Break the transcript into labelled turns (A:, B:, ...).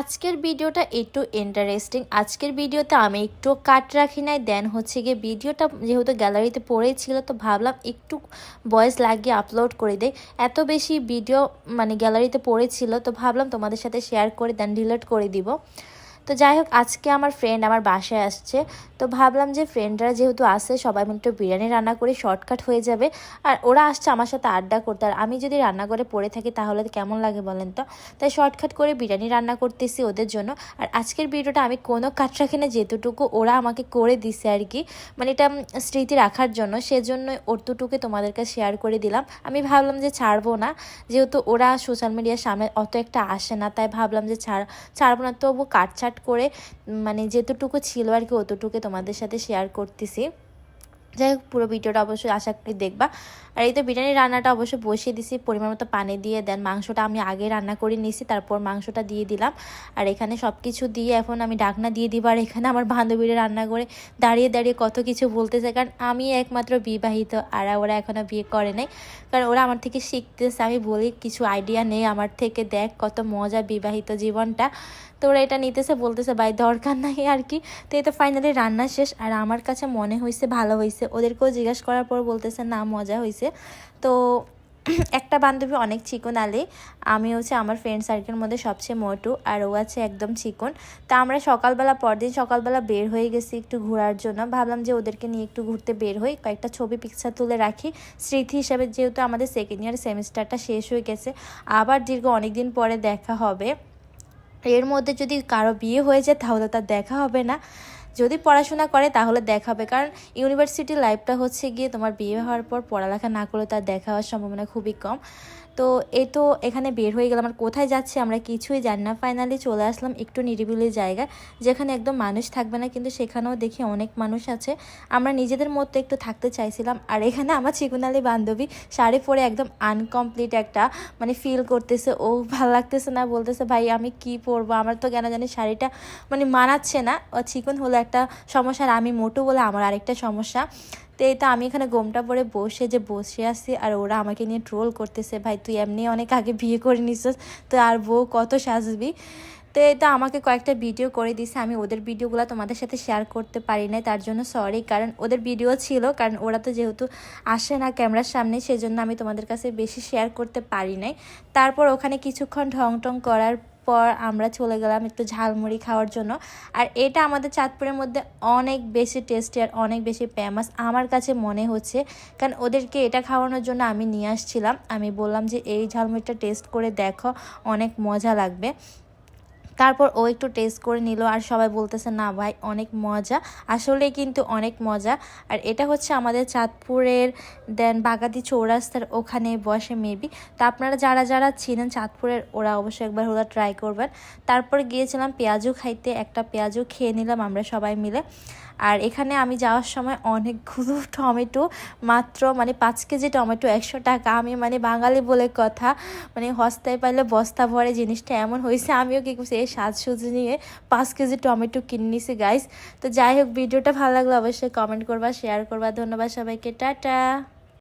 A: আজকের ভিডিওটা একটু ইন্টারেস্টিং আজকের ভিডিওতে আমি একটু কাট রাখি নাই দেন হচ্ছে গিয়ে ভিডিওটা যেহেতু গ্যালারিতে পড়েই ছিল তো ভাবলাম একটু ভয়েস লাগিয়ে আপলোড করে দেয় এত বেশি ভিডিও মানে গ্যালারিতে পড়েছিল, তো ভাবলাম তোমাদের সাথে শেয়ার করে দেন ডিলিট করে দিব। তো যাই হোক, আজকে আমার ফ্রেন্ড আমার বাসায় আসছে। তো ভাবলাম যে ফ্রেন্ডরা যেহেতু আসে সবাই মিলে একটু বিরিয়ানি রান্না করে শর্টকাট হয়ে যাবে। আর ওরা আসছে আমার সাথে আড্ডা করতে। আর আমি যদি রান্না করে পড়ে থাকি, তাহলে কেমন লাগে বলেন তো? তাই শর্টকাট করে বিরিয়ানি রান্না করতেছি ওদের জন্য। আর আজকের ভিডিওটা আমি কোনো কাট রাখি না যেতটুকু ওরা আমাকে করে দিছে আর কি মানে এটা স্মৃতি রাখার জন্য, সেজন্য ওরতুটুকু তোমাদেরকে শেয়ার করে দিলাম। আমি ভাবলাম যে ছাড়বো না, যেহেতু ওরা সোশ্যাল মিডিয়ার সামনে অত একটা আসে না, তাই ভাবলাম যে ছাড়, ছাড়বো না। তবু কাটছাট করে মানে যেতটুকু ছিল আর কি অতটুকু তোমাদের সাথে শেয়ার করতেছি। যাই হোক, পুরো ভিডিওটা অবশ্যই আশা করি দেখবা। আর এই তো বিরিয়ানি রান্নাটা অবশ্যই বসিয়ে দিছি, পরিমাণ মতো পানি দিয়ে। দেন মাংসটা আমি আগে রান্না করে নিছি, তারপর মাংসটা দিয়ে দিলাম। আর এখানে সব কিছু দিয়ে এখন আমি ডাকনা দিয়ে দিব, আর এখানে আমার বান্ধবীরা রান্না করে দাঁড়িয়ে দাঁড়িয়ে কত কিছু বলতেছে। কারণ আমি একমাত্র বিবাহিত, আর ওরা এখনও বিয়ে করে নাই। কারণ ওরা আমার থেকে শিখতেছে, আমি বলি, কিছু আইডিয়া নেই আমার থেকে, দেখ কত মজা বিবাহিত জীবনটা। তো ওরা এটা নিতেছে, বলতেছে, ভাই, দরকার নাই আর কি। তো এই তো ফাইনালি রান্না শেষ, আর আমার কাছে মনে হয়েছে, ভালো হয়েছে। ওদেরকেও জিজ্ঞেস করার পর বলতেছে, না, মজা হয়েছে। তো একটা বান্ধবী অনেক চিকন আলে, আমি হচ্ছে আমার ফ্রেন্ড সার্কেলের মধ্যে সবচেয়ে মোটু, আর ও আছে একদম চিকন। তা আমরা সকালবেলা, পরদিন সকালবেলা বের হয়ে গেছি একটু ঘোরার জন্য। ভাবলাম যে ওদেরকে নিয়ে একটু ঘুরতে বের হই, কয়েকটা ছবি পিকচার তুলে রাখি। স্মৃতি হিসাবে যেহেতু আমাদের সেকেন্ড ইয়ার সেমিস্টারটা শেষ হয়ে গেছে, আবার দীর্ঘ অনেক দিন পরে দেখা হবে। এর মধ্যে যদি কারও বিয়ে হয়ে যায়, তাহলে তার দেখা হবে না। যদি পড়াশোনা করে তাহলে দেখাবে। কারণ ইউনিভার্সিটি লাইফটা হচ্ছে গিয়ে তোমার বিয়ে হওয়ার পর পড়ালেখা না করলে তার দেখা হওয়ার সম্ভাবনা খুবই কম। তো এ তো এখানে বের হয়ে গেলাম। আর কোথায় যাচ্ছে আমরা কিছুই জানি না। ফাইনালি চলে আসলাম একটু নিরিবিলি জায়গা যেখানে একদম মানুষ থাকবে না, কিন্তু সেখানেও দেখি অনেক মানুষ আছে। আমরা নিজেদের মতো একটু থাকতে চাইছিলাম। আর এখানে আমার চিকুনালি বান্ধবী শাড়ি পরে একদম আনকমপ্লিট একটা মানে ফিল করতেছে। ও ভালো লাগতেছে না, বলতেছে, ভাই, আমি কি পরবো? আমার তো কেন জানি শাড়িটা মানে মানাচ্ছে না। ও চিকন হলো একটা সমস্যা, আর আমি মোটু বলে আমার আরেকটা সমস্যা। তো এই তো আমি এখানে গোমটা পরে বসে যে বসে আছি আর ওরা আমাকে নিয়ে ট্রোল করতেছে, ভাই, তুই এমনি অনেক আগে বিয়ে করে নিছিস, তো আর বউ কত সাজবি? তো এটা আমাকে কয়েকটা ভিডিও করে দিছে, আমি ওদের ভিডিওগুলো তোমাদের সাথে শেয়ার করতে পারি নাই, তার জন্য সরি কারণ ওদের ভিডিও ছিল, কারণ ওরা তো যেহেতু আসে না ক্যামেরার সামনে, সেজন্য আমি তোমাদের কাছে বেশি শেয়ার করতে পারি নাই। তারপর ওখানে কিছুক্ষণ ঢং টং করার পর আমরা চলে গেলাম একটু ঝালমুড়ি খাওয়ার জন্য। আর এটা আমাদের চাঁদপুরের মধ্যে অনেক বেশি টেস্টি আর অনেক বেশি ফেমাস আমার কাছে মনে হচ্ছে। কারণ ওদেরকে এটা খাওয়ানোর জন্য আমি নিয়ে আসছিলাম। আমি বললাম যে, এই ঝালমুড়িটা টেস্ট করে দেখো, অনেক মজা লাগবে। তারপর ও একটু টেস্ট করে নিল আর সবাই বলতেছে, না ভাই, অনেক মজা। আসলে কিন্তু অনেক মজা। আর এটা হচ্ছে আমাদের চাঁদপুরের, দেন বাগাতি চৌরাস্তার ওখানে বসে মেবি তা আপনারা যারা যারা ছিলেন চাঁদপুরের, ওরা অবশ্যই একবার ওরা ট্রাই করবেন। তারপর গিয়েছিলাম পেঁয়াজু খাইতে, একটা পেঁয়াজু খেয়ে নিলাম আমরা সবাই মিলে। আর এখানে আমি যাওয়ার সময় অনেকগুলো টমেটো, মাত্র মানে পাঁচ কেজি টমেটো, একশো টাকা। আমি মানে বাঙালি বলে কথা মানে হস্তায় পাইলে বস্তা ভরে জিনিসটা এমন হয়েছে আমিও কি করছি এই সাজসুজি নিয়ে পাঁচ কেজি টমেটো কিনে নিছি গাইস তো যাই হোক, ভিডিওটা ভালো লাগল অবশ্যই কমেন্ট করবা শেয়ার করবা। ধন্যবাদ সবাইকে, টাটা।